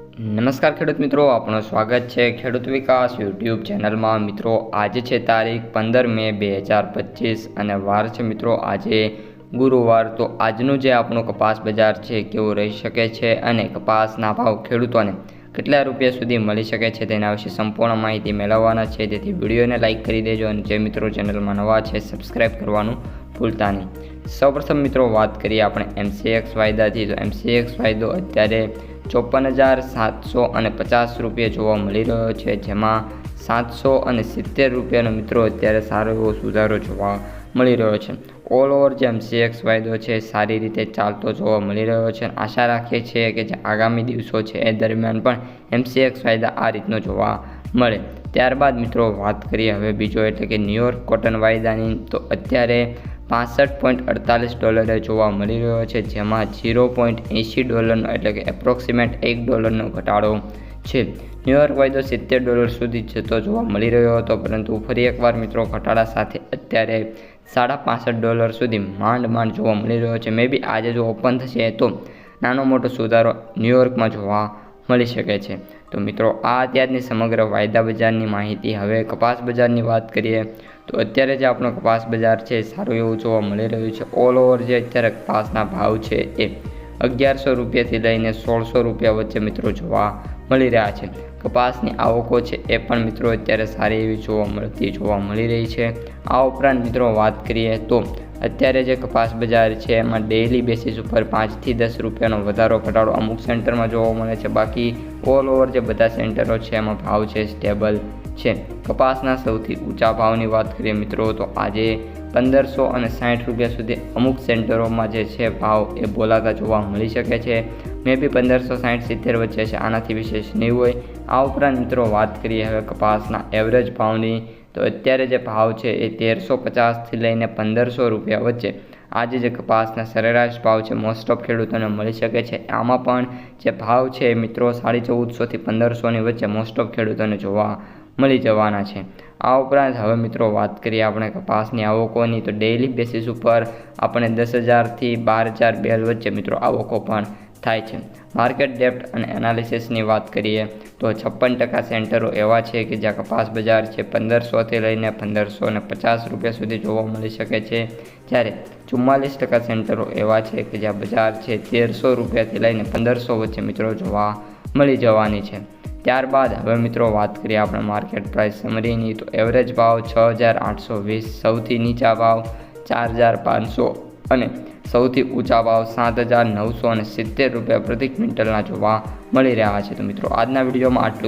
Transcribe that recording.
નમસ્કાર ખેડૂત મિત્રો આપણું સ્વાગત છે ખેડૂત વિકાસ યુટ્યુબ ચેનલમાં. મિત્રો, આજે છે તારીખ પંદર મે બે હજાર પચીસ અને વાર છે મિત્રો આજે ગુરુવાર. તો આજનું જે આપણું કપાસ બજાર છે, કેવું રહી શકે છે અને કપાસના ભાવ ખેડૂતોને કેટલા રૂપિયા સુધી મળી શકે છે તેના વિશે સંપૂર્ણ માહિતી મેળવવાના છે. તેથી વિડીયોને લાઇક કરી દેજો અને જે મિત્રો ચેનલમાં નવા છે સબસ્ક્રાઇબ કરવાનું ભૂલતા નહીં. સૌપ્રથમ મિત્રો વાત કરીએ આપણે એમસીએક્સ વાયદાથી. તો એમસીએક્સ વાયદો અત્યારે ચોપન હજાર સાતસો અને પચાસ રૂપિયા જોવા મળી રહ્યો છે. જેમાં સાતસો અને સિત્તેર રૂપિયાનો મિત્રો અત્યારે સારો એવો સુધારો જોવા મળી રહ્યો છે. ઓલ ઓવર જે એમસીએક્સ વાયદો છે, સારી રીતે ચાલતો જોવા મળી રહ્યો છે આશા રાખીએ છીએ કે જે આગામી દિવસો છે એ દરમિયાન પણ એમસીએક્સ વાયદા આ રીતનો જોવા મળે. ત્યારબાદ મિત્રો વાત કરીએ હવે બીજો, એટલે કે ન્યુયોર્ક કોટન વાયદાની, તો અત્યારે પાસઠ પોઈન્ટ અડતાલીસ ડોલરે જોવા મળી રહ્યો છે, જેમાં ઝીરો પોઈન્ટ એંશી ડોલરનો, એટલે કે એપ્રોક્સિમેટ એક ડોલરનો ઘટાડો છે. ન્યુયોર્ક વાયદો સિત્તેર ડોલર સુધી જતો જોવા મળી રહ્યો હતો, પરંતુ ફરી એકવાર મિત્રો ઘટાડા સાથે અત્યારે સાડા પાસઠ ડોલર સુધી માંડ માંડ જોવા મળી રહ્યો છે. મે બી આજે જો ઓપન થશે તો નાનો મોટો સુધારો ન્યૂયોર્કમાં જોવા મળી શકે છે. તો મિત્રો, આ અત્યારની સમગ્ર વાયદા બજારની માહિતી. હવે કપાસ બજારની વાત કરીએ તો અત્યારે જે આપણો કપાસ બજાર છે, સારું એવું જોવા મળી રહ્યું છે. ઓલ ઓવર જે અત્યારે કપાસના ભાવ છે એ અગિયારસો રૂપિયાથી લઈને સોળસો રૂપિયા વચ્ચે મિત્રો જોવા મળી રહ્યા છે. કપાસની આવકો છે એ પણ મિત્રો અત્યારે સારી એવી જોવા મળતી જોવા મળી રહી છે. આ ઉપરાંત મિત્રો વાત કરીએ તો અત્યારે જે કપાસ બજાર છે એમાં ડેઇલી બેસિસ ઉપર પાંચથી દસ રૂપિયાનો વધારો ઘટાડો અમુક સેન્ટરમાં જોવા મળે છે. બાકી ઓલ ઓવર જે બધા સેન્ટરો છે એમાં ભાવ છે સ્ટેબલ છે. કપાસના સૌથી ઊંચા ભાવની વાત કરીએ મિત્રો તો આજે પંદરસો અને સાઠ રૂપિયા સુધી અમુક સેન્ટરોમાં જે છે ભાવ એ બોલાતા જોવા મળી શકે છે. મે બી પંદરસો સાઠ સિત્તેર વચ્ચે છે. આનાથી વિશેષ નહીં હોય. આ ઉપરાંત મિત્રો વાત કરીએ હવે કપાસના એવરેજ ભાવની. તો અત્યારે જે ભાવ છે એ તેરસો પચાસથી લઈને પંદરસો રૂપિયા વચ્ચે. આજે જે કપાસના સરેરાશ ભાવ છે મોસ્ટ ઓફ ખેડૂતોને મળી શકે છે. આમાં પણ જે ભાવ છે મિત્રો સાડી ચૌદસોથી પંદરસોની વચ્ચે મોસ્ટ ઓફ ખેડૂતોને જોવા મળી જવાના છે. આ ઉપરાંત હવે મિત્રો વાત કરીએ આપણે કપાસની આવકોની. તો ડેઇલી બેસિસ ઉપર આપણે દસ હજારથી બાર હજાર બેલ વચ્ચે મિત્રો આવકો પણ થાય છે. માર્કેટ ડેપ્ટ અને એનાલિસિસની વાત કરીએ તો છપ્પન ટકા સેન્ટરો એવા છે કે જ્યાં કપાસ બજાર છે પંદરસોથી લઈને પંદરસો ને પચાસ રૂપિયા સુધી જોવા મળી શકે છે. જ્યારે ચુમ્માલીસ ટકા સેન્ટરો એવા છે કે જ્યાં બજાર છે તેરસો રૂપિયાથી લઈને પંદરસો વચ્ચે મિત્રો જોવા મળી જવાની છે. ત્યારબાદ હવે મિત્રો વાત કરીએ આપણે માર્કેટ પ્રાઇસ સમરીની. તો એવરેજ ભાવ છ હજાર આઠસો વીસ, સૌથી નીચા ભાવ ચાર હજાર પાંચસો અને સૌથી ઊંચા ભાવ સાત હજાર નવસો અને સિત્તેર રૂપિયા પ્રતિ ક્વિન્ટલના જોવા મળી રહ્યા છે. તો મિત્રો, આજના વિડીયોમાં આટલું